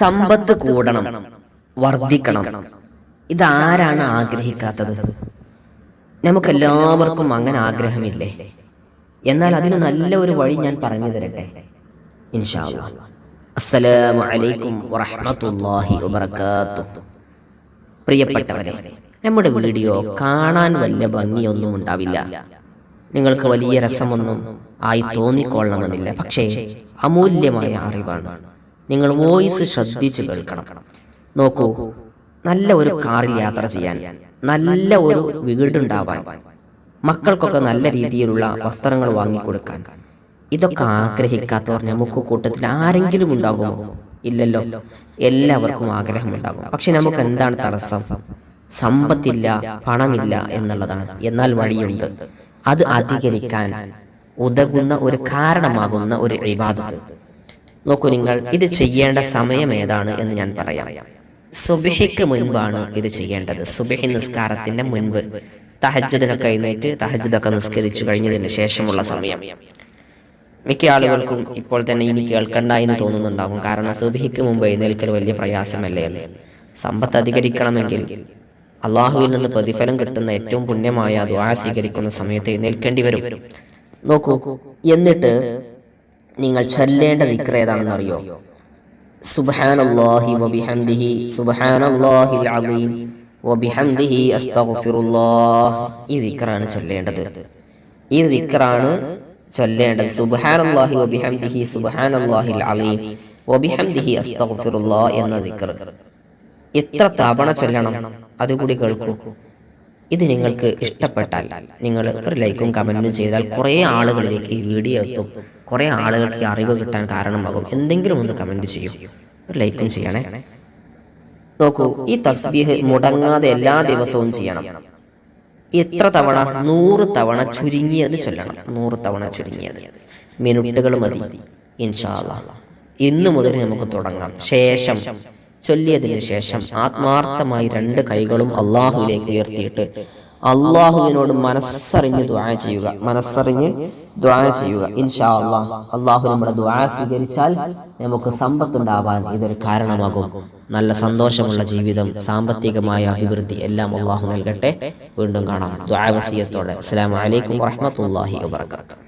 സമ്പത്ത് കൂടണം വർദ്ധിക്കണം. ഇതാരാണ് ആഗ്രഹിക്കാത്തത്? നമുക്കെല്ലാവർക്കും അങ്ങനെ ആഗ്രഹമില്ലേ? എന്നാൽ അതിന് നല്ല ഒരു വഴി ഞാൻ പറഞ്ഞു തരട്ടെ പ്രിയപ്പെട്ടവരെ നമ്മുടെ വീഡിയോ കാണാൻ വലിയ ഭംഗിയൊന്നും ഉണ്ടാവില്ല. നിങ്ങൾക്ക് വലിയ രസമൊന്നും ആയി തോന്നിക്കൊള്ളണമെന്നില്ല പക്ഷേ അമൂല്യമായ അറിവാണ്. നിങ്ങൾ വോയിസ് ശ്രദ്ധിച്ച് കേൾക്കണം. നോക്കൂ നല്ല ഒരു കാറിൽ യാത്ര ചെയ്യാൻ നല്ല ഒരു വീടുണ്ടാവാൻ മക്കൾക്കൊക്കെ നല്ല രീതിയിലുള്ള വസ്ത്രങ്ങൾ വാങ്ങിക്കൊടുക്കാൻ. ഇതൊക്കെ ആഗ്രഹിക്കാത്തവർ നമുക്ക് കൂട്ടത്തിൽ ആരെങ്കിലും ഉണ്ടാകുമോ? ഇല്ലല്ലോ. എല്ലാവർക്കും ആഗ്രഹമുണ്ടാകും പക്ഷെ നമുക്ക് എന്താണ് തടസ്സം? സമ്പത്തില്ല പണമില്ല എന്നുള്ളതാണ്. എന്നാൽ വഴിയുണ്ട്. അത് അധികരിക്കാൻ ഉതകുന്ന ഒരു കാരണമാകുന്ന ഒരു ഇബാദത്ത് നോക്കൂ നിങ്ങൾ ഇത് ചെയ്യേണ്ട സമയം ഏതാണ് എന്ന് ഞാൻ പറയാം. സുബിഹിക്ക് മുൻപാണ് ഇത് ചെയ്യേണ്ടത്. സുബിഹി നിസ്കാരത്തിന്റെ മുൻപ്. തഹജുദിനൊക്കെ എഴുന്നേറ്റ് തഹജുദൊക്കെ നിസ്കരിച്ചു കഴിഞ്ഞതിന് ശേഷമുള്ള സമയം. മിക്ക ആളുകൾക്കും ഇപ്പോൾ തന്നെ ഇനി കേൾക്കണ്ട എന്ന് തോന്നുന്നുണ്ടാകും കാരണം സുബിഹിക്ക് മുമ്പ് എഴുന്നേൽക്കൽ വലിയ പ്രയാസമല്ലേ? എന്ന് സമ്പത്ത് അധികരിക്കണമെങ്കിൽ അള്ളാഹുവിൽ നിന്ന് പ്രതിഫലം കിട്ടുന്ന ഏറ്റവും പുണ്യമായ ദ്വാ സ്വീകരിക്കുന്ന സമയത്ത് എഴുന്നേൽക്കേണ്ടി വരും. നോക്കൂ എന്നിട്ട് നിങ്ങൾ ചൊല്ലേണ്ട വിക്രേതാണെന്ന് അറിയോ വബിഹംദിഹി അലീം വബിഹംദിഹി അസ്തഗ്ഫിറുല്ലാഹ്. ഈ ചൊല്ലേണ്ടത്. ഈ ദിക്റാണ് ചൊല്ലേണ്ടത്. സുബ്ഹാനല്ലാഹി വബിഹംദിഹി അലീം വബിഹംദിഹി അസ്തഗ്ഫിറുല്ലാഹ് എന്ന ദിക്ർ. എത്ര തവണ ചൊല്ലണം അതുകൂടി കേൾക്കൂ. ഇത് നിങ്ങൾക്ക് ഇഷ്ടപ്പെട്ടാൽ നിങ്ങൾ ഒരു ലൈക്കും കമന്റും ചെയ്താൽ കുറേ ആളുകളിലേക്ക് ഈ വീഡിയോ എത്തും. കുറേ ആളുകൾക്ക് അറിവ് കിട്ടാൻ കാരണമാകും. എന്തെങ്കിലും ഒന്ന് കമന്റ് ചെയ്യും. ഒരു ലൈക്കും ചെയ്യണേ. നോക്കൂ ഈ തസ്ബീഹ് മുടങ്ങാതെ എല്ലാ ദിവസവും ചെയ്യണം. എത്ര തവണ? നൂറ് തവണ ചുരുങ്ങിയത് ചൊല്ലണം. നൂറ് തവണ ചുരുങ്ങിയത്. മിനിറ്റുകൾ മതി. ഇൻഷാ അല്ലാഹ്. ഇന്നു മുതൽ നമുക്ക് തുടങ്ങാം. ശേഷം ചൊല്ലിയതിനു ശേഷം ആത്മാർത്ഥമായി രണ്ട് കൈകളും അള്ളാഹുവിലേക്ക് ഉയർത്തിയിട്ട് അള്ളാഹുവിനോട് മനസ്സറിഞ്ഞ് ദ്വാ ചെയ്യുക. മനസ്സറിഞ്ഞ് ദ്വാ ചെയ്യുക. ഇൻഷാ അള്ളാഹ് അള്ളാഹു നമ്മുടെ ദ്വാ സ്വീകരിച്ചാൽ നമുക്ക് സമ്പത്തുണ്ടാവാൻ ഇതൊരു കാരണമാകും. നല്ല സന്തോഷമുള്ള ജീവിതം സാമ്പത്തികമായ അഭിവൃദ്ധി എല്ലാം അള്ളാഹു നൽകട്ടെ. വീണ്ടും കാണാം. ദ്വാരവസീയത്തോടെ വസിയത്തോടെ. അസ്സലാമു അലൈക്കും വറഹ്മത്തുള്ളാഹി വബറകാതുഹു